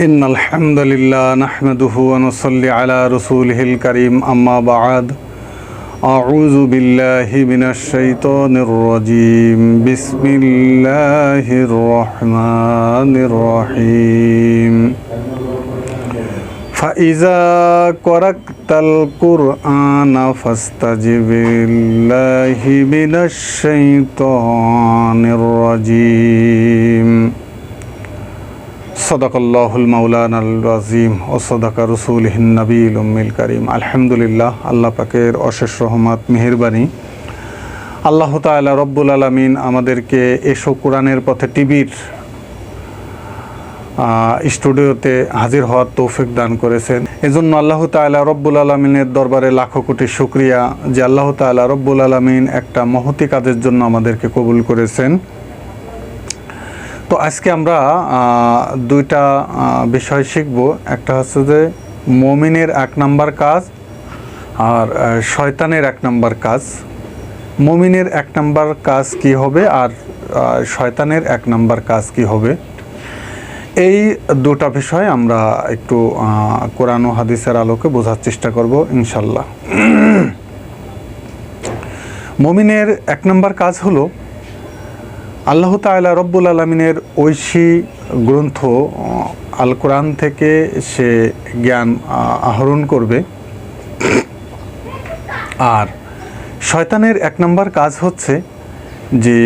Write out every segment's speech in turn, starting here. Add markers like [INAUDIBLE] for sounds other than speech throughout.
إن الحمد لله نحمده ونصلي على رسوله الكريم أما بعد أعوذ بالله من الشيطان الرجيم بسم الله الرحمن الرحيم فإذا قرأت القرآن فاستجب الله من الشيطان الرجيم সদাকাল্লাহুল মাওলানা আল রাজিম ও সদাকা রসুলহিন নবীল উম্মিল করিম। আলহামদুলিল্লাহ, আল্লাহ পাকের অশেষ রহমত, মেহেরবানি। আল্লাহ তাআলা রব্বুল আলমিন আমাদেরকে এসো কোরআনের পথে টিভির স্টুডিওতে হাজির হওয়ার তৌফিক দান করেছেন। এজন্য আল্লাহ তাআলা রব্বুল আলমিনের দরবারে লাখো কোটি শুক্রিয়া যে আল্লাহ তাআলা রব্বুল আলমিন একটা মহতি কাজের জন্য আমাদেরকে কবুল করেছেন। তো আজকে আমরা দুইটা বিষয় শিখব। একটা হচ্ছে যে মমিনের এক নাম্বার কাজ আর শয়তানের এক নাম্বার কাজ। মমিনের এক নাম্বার কাজ কি হবে আর শয়তানের এক নাম্বার কাজ কি হবে? এই দুটা বিষয় আমরা একটু কোরআন ও হাদিসের আলোকে বোঝার চেষ্টা করব ইনশাল্লাহ [CLEARS THROAT] মমিনের এক নাম্বার কাজ হলো আল্লাহ তাআলা রব্বুল আলমিনের ঐশী গ্রন্থ আল কোরআন থেকে সে জ্ঞান আহরণ করবে। আর শয়তানের এক নম্বর কাজ হচ্ছে যে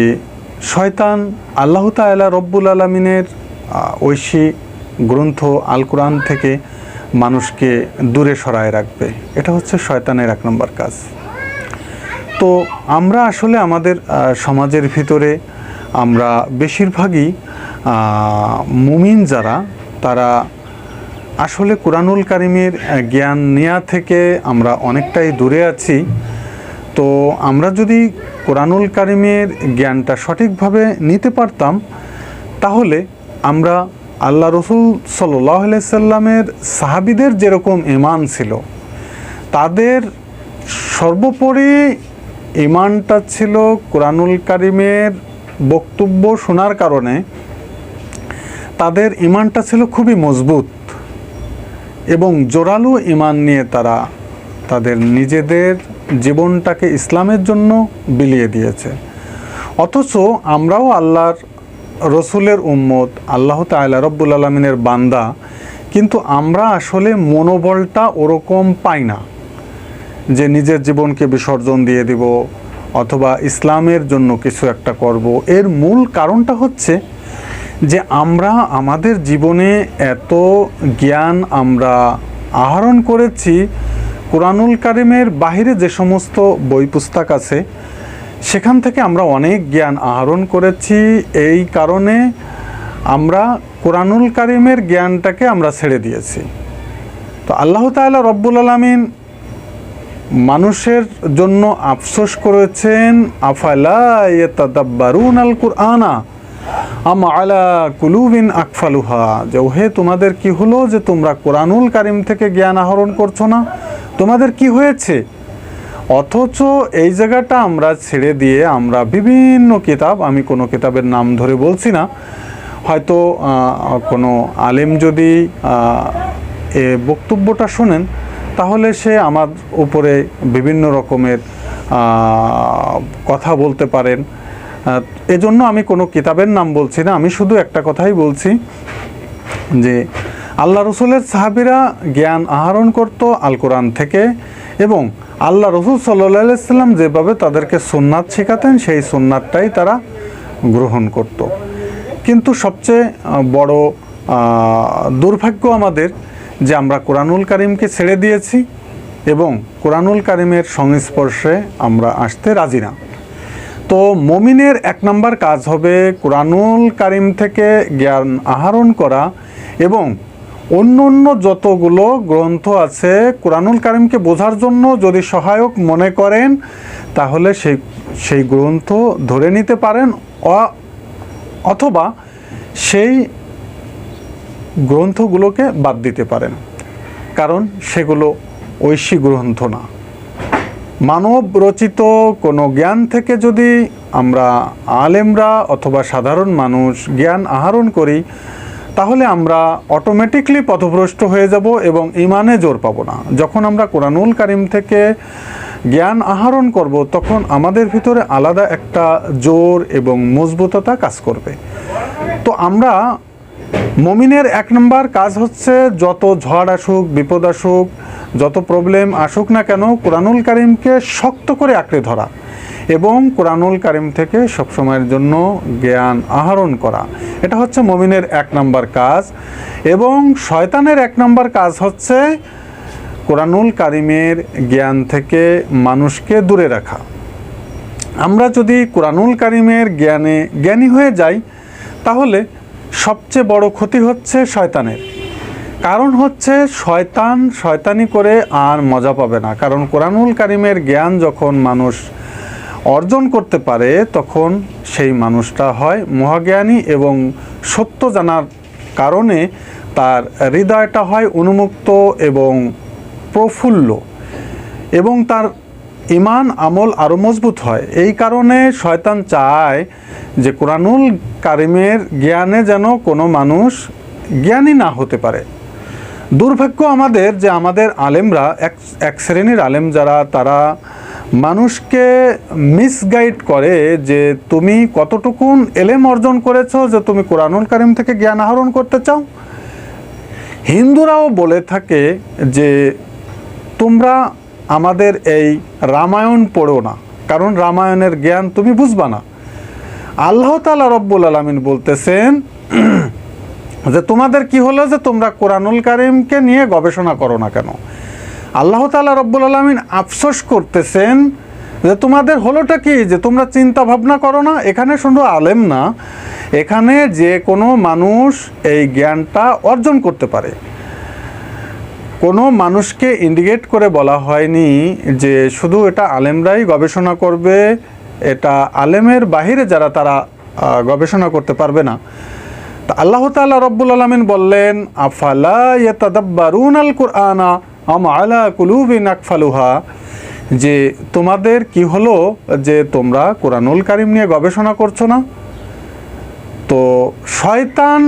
শয়তান আল্লাহ তাআলা রব্বুল আলমিনের ঐশী গ্রন্থ আল কোরআন থেকে মানুষকে দূরে সরায় রাখবে। এটা হচ্ছে শয়তানের এক নম্বর কাজ। তো আমরা আসলে আমাদের সমাজের ভিতরে আমরা বেশিরভাগই মুমিন যারা, তারা আসলে কোরআনুল কারিমের জ্ঞান নেওয়া থেকে আমরা অনেকটাই দূরে আছি। তো আমরা যদি কোরআনুল কারিমের জ্ঞানটা সঠিকভাবে নিতে পারতাম, তাহলে আমরা আল্লাহ রসুল সাল্লাহ সাল্লামের সাহাবিদের যেরকম ইমান ছিল, তাদের সর্বোপরি ইমানটা ছিল কোরআনুল কারিমের বক্তব্য শোনার কারণে তাদের ইমানটা ছিল খুবই মজবুত এবং জোরালো ইমান নিয়ে তারা তাদের নিজেদের জীবনটাকে ইসলামের জন্য বিলিয়ে দিয়েছে। অথচ আমরাও আল্লাহর রসুলের উম্মত, আল্লাহ তাআলা রব্বুল আলমিনের বান্দা, কিন্তু আমরা আসলে মনোবলটা ওরকম পাই না যে নিজের জীবনকে বিসর্জন দিয়ে দিব অথবা ইসলামের জন্য কিছু একটা করব। এর মূল কারণটা হচ্ছে যে আমরা আমাদের জীবনে এত জ্ঞান আমরা আহরণ করেছি, কোরআনুল কারিমের বাহিরে যে সমস্ত বই পুস্তক আছে, সেখান থেকে আমরা অনেক জ্ঞান আহরণ করেছি। এই কারণে আমরা কোরআনুল কারিমের জ্ঞানটাকে আমরা ছেড়ে দিয়েছি। তো আল্লাহ তাআলা রব্বুল আলমিন মানুষের জন্য আফসোস করেছেন, আফালা ইয়াতাদাব্বারুন আল কুরআনা আলা আকফালুহা। যে তোমাদের কি হলো যে, তোমরা কোরআনুল কারিম থেকে জ্ঞান আহরণ করছ না? তোমাদের কি হয়েছে? অথচ এই জায়গাটা আমরা ছেড়ে দিয়ে আমরা বিভিন্ন কিতাব, আমি কোনো কিতাবের নাম ধরে বলছি না। হয়তো কোনো আলেম যদি এ বক্তব্যটা শোনেন তাহলে সে আমার উপরে বিভিন্ন রকমের কথা বলতে পারেন। এজন্য আমি কোনো কিতাবের নাম বলছি না, আমি শুধু একটা কথাই বলছি যে, আল্লাহ রসুলের সাহাবিরা জ্ঞান আহরণ করত আল কোরআন থেকে এবং আল্লাহ রসুল সাল্লাম যেভাবে তাদেরকে সুন্নাত শেখাতেন, সেই সুন্নাতটাই তারা গ্রহণ করত। কিন্তু সবচেয়ে বড় দুর্ভাগ্য আমাদের যে আমরা কোরআনুল কারিমকে ছেড়ে দিয়েছি এবং কোরআনুল কারিমের সংস্পর্শে আমরা আসতে রাজি না। তো মমিনের এক নম্বর কাজ হবে কোরআনুল কারিম থেকে জ্ঞান আহরণ করা এবং অন্য অন্য যতগুলো গ্রন্থ আছে কোরআনুল কারিমকে বোঝার জন্য যদি সহায়ক মনে করেন, তাহলে সেই সেই গ্রন্থ ধরে নিতে পারেন অথবা সেই গ্রন্থগুলোকে বাদ দিতে পারেন, কারণ সেগুলো ঐশী গ্রন্থ না। মানব রচিত কোনো জ্ঞান থেকে যদি আমরা আলেমরা অথবা সাধারণ মানুষ জ্ঞান আহরণ করি, তাহলে আমরা অটোমেটিকলি পথভ্রষ্ট হয়ে যাব এবং ইমানে জোর পাবো না। যখন আমরা কোরআনুল কারিম থেকে জ্ঞান আহরণ করব, তখন আমাদের ভিতরে আলাদা একটা জোর এবং মজবুততা কাজ করবে। তো আমরা মমিনের এক নম্বর কাজ হচ্ছে যত ঝড় আসুক, বিপদ আসুক, যত প্রবলেম আসুক না কেন, কোরআনুল কারিমকে শক্ত করে আঁকড়ে ধরা এবং কোরআনুল কারিম থেকে সবসময়ের জন্য জ্ঞান আহরণ করা। এটা হচ্ছে মমিনের এক নম্বর কাজ এবং শয়তানের এক নম্বর কাজ হচ্ছে কোরআনুল কারিমের জ্ঞান থেকে মানুষকে দূরে রাখা। আমরা যদি কোরআনুল কারিমের জ্ঞানে জ্ঞানী হয়ে যাই, তাহলে সবচেয়ে বড় ক্ষতি হচ্ছে শয়তানের। কারণ হচ্ছে শয়তান শয়তানি করে আর মজা পাবে না। কারণ কোরআনুল কারিমের জ্ঞান যখন মানুষ অর্জন করতে পারে, তখন সেই মানুষটা হয় মহাজ্ঞানী এবং সত্য জানার কারণে তার হৃদয়টা হয় উন্মুক্ত এবং প্রফুল্ল এবং তার ইমান, আমল আরও মজবুত হয়। এই কারণে শয়তান চায় যে কোরআনুল কারিমের জ্ঞানে যেন কোনো মানুষ জ্ঞানী না হতে পারে। দুর্ভাগ্য আমাদের যে আমাদের আলেমরা, এক এক শ্রেণির আলেম যারা, তারা মানুষকে মিসগাইড করে যে তুমি কতটুকুন এলেম অর্জন করেছ যে তুমি কোরআনুল কারিম থেকে জ্ঞান আহরণ করতে চাও। হিন্দুরাও বলে থাকে যে তোমরা আমাদের এই রামায়ণ পড়ো না। কারণ রামায়ণের জ্ঞান তুমি বুঝবা না। আল্লাহ তালা রব্বুল আলমিন বলতেছেন, যে তোমাদের কি হলো যে তোমরা কোরআনুল কারিমকে নিয়ে গবেষণা করো না কেন? আল্লাহ তালা রব্বুল আলমিন আফসোস করতেছেন যে তোমাদের হলোটা কি? যে তোমরা চিন্তা ভাবনা করো না, এখানে শুধু আলেম না, এখানে যে কোনো মানুষ এই জ্ঞানটা অর্জন করতে পারে। কোনো মানুষকে ইন্ডিকেট করে বলা হয়নি যে শুধু এটা আলেমরাই গবেষণা করবে, এটা আলেমের বাহিরে যারা তারা গবেষণা করতে পারবে না। তা আল্লাহ তাআলা রব্বুল আলমিন বললেন, আফালা আল কুরআনা আম আলা কুলুবিন আকফালুহা? যে তোমাদের কি হলো যে তোমরা কোরআনুল কারিম নিয়ে গবেষণা করছ না? তো শয়তান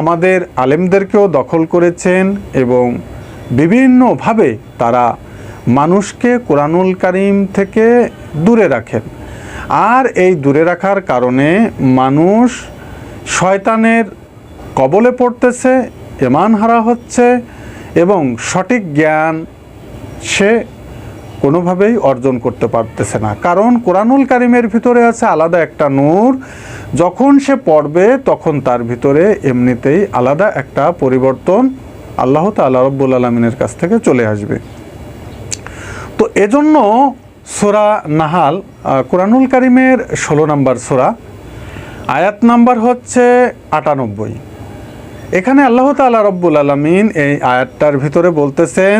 আমাদের আলেমদেরকেও দখল করেছেন এবং বিভিন্নভাবে তারা মানুষকে কোরআনুল কারিম থেকে দূরে রাখেন। আর এই দূরে রাখার কারণে মানুষ শয়তানের কবলে পড়তেছে এমান হারা হচ্ছে এবং সঠিক জ্ঞান সে কোনোভাবেই অর্জন করতে পারতেছে না। কারণ কোরআনুল কারিমের ভিতরে আছে আলাদা একটা নূর, যখন সে পড়বে তখন তার ভিতরে এমনিতেই আলাদা একটা পরিবর্তন আল্লাহ তাল্লাহ রব্বুল আলমিনের কাছ থেকে চলে আসবে। তো এজন্য সোরা নাহাল কোরআনুল কারিমের ষোলো নম্বর সোরা, আয়াত নাম্বার হচ্ছে আটানব্বই। এখানে আল্লাহ তাআলা রব্বুল আলমিন এই আয়াতটার ভিতরে বলতেছেন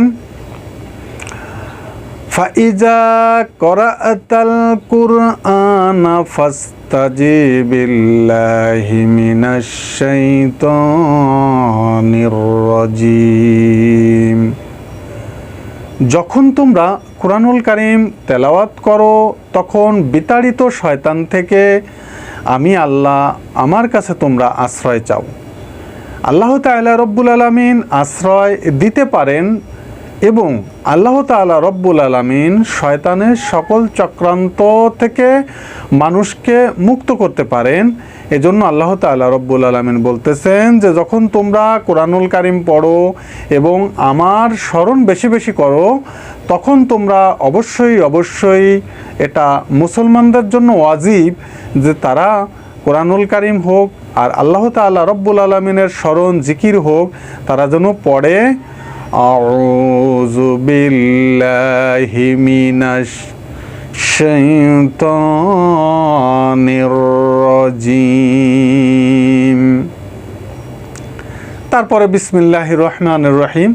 ফাইজা করা কুরআন ফাস্তাজিবিল্লাহি মিনাশ শাইতানির রাজিম। যখন তোমরা কোরআনুল কারিম তেলাওয়াত করো, তখন বিতাড়িত শয়তান থেকে আমি আল্লাহ আমার কাছে তোমরা আশ্রয় চাও। আল্লাহ তাআলা রব্বুল আলমিন আশ্রয় দিতে পারেন এবং আল্লাহ তাআলা রব্বুল আলমিন শয়তানের সকল চক্রান্ত থেকে মানুষকে মুক্ত করতে পারেন। এজন্য আল্লাহ তাআলা রব্বুল আলমিন বলতেছেন যে, যখন তোমরা কোরআনুল কারিম পড়ো এবং আমার স্মরণ বেশি বেশি করো, তখন তোমরা অবশ্যই অবশ্যই এটা মুসলমানদের জন্য ওয়াজিব যে তারা কোরআনুল কারিম হোক আর আল্লাহ তাআলা রব্বুল আলমিনের স্মরণ, জিকির হোক, তারা যেন পড়ে আউযু বিল্লাহি মিনাশ শাইতানির রাজিম তারপরে বিসমিল্লাহ রহমানুর রহিম।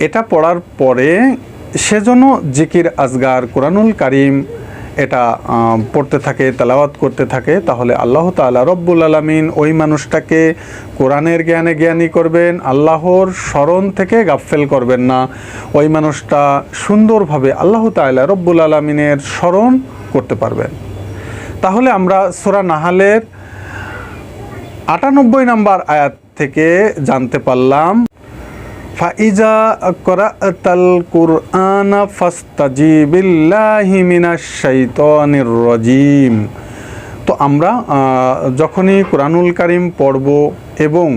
এটা পড়ার পরে সেজন্য জিকির আজগার কোরআনুল কারিম এটা পড়তে থাকে, তেলাওয়াত করতে থাকে, তাহলে আল্লাহ তাআলা রব্বুল আলমিন ওই মানুষটাকে কোরআনের জ্ঞানে জ্ঞানী করবেন, আল্লাহর স্মরণ থেকে গাফফেল করবেন না। ওই মানুষটা সুন্দরভাবে আল্লাহ তাআলা রব্বুল আলমিনের স্মরণ করতে পারবেন। তাহলে আমরা সোরা নাহালের আটানব্বই নাম্বার আয়াত থেকে জানতে পারলাম ফাইজা করাতাল কুরআনা ফাস্তাজিবিল্লাহি মিনাশ শাইতানির রাজিম। তো আমরা যখনই কোরআনুল কারিম পড়ব এবং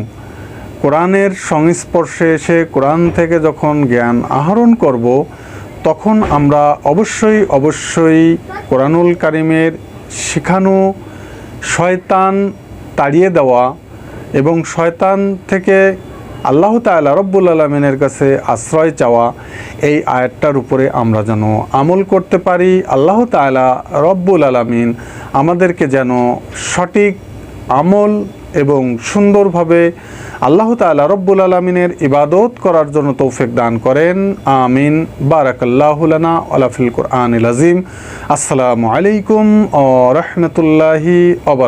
কোরআনের সংস্পর্শে এসে কোরআন থেকে যখন জ্ঞান আহরণ করব, তখন আমরা অবশ্যই অবশ্যই কোরআনুল কারিমের শেখানো শয়তান তাড়িয়ে দেওয়া এবং শয়তান থেকে আল্লাহ তাআলা রব্বুল আলমিনের কাছে আশ্রয় চাওয়া এই আয়াতটার উপরে আমরা যেন আমল করতে পারি, আল্লাহ তাআলা রব্বুল আলমিন আমাদেরকে যেন সঠিক আমল এবং সুন্দরভাবে আল্লাহ তাআলা রব্বুল আলমিনের ইবাদত করার জন্য তৌফিক দান করেন। আমিন। বারাকাল্লাহুলানা আলাফিল কোরআন আজিম আসসালামু আলাইকুম ও রহমতুল্লাহি অবর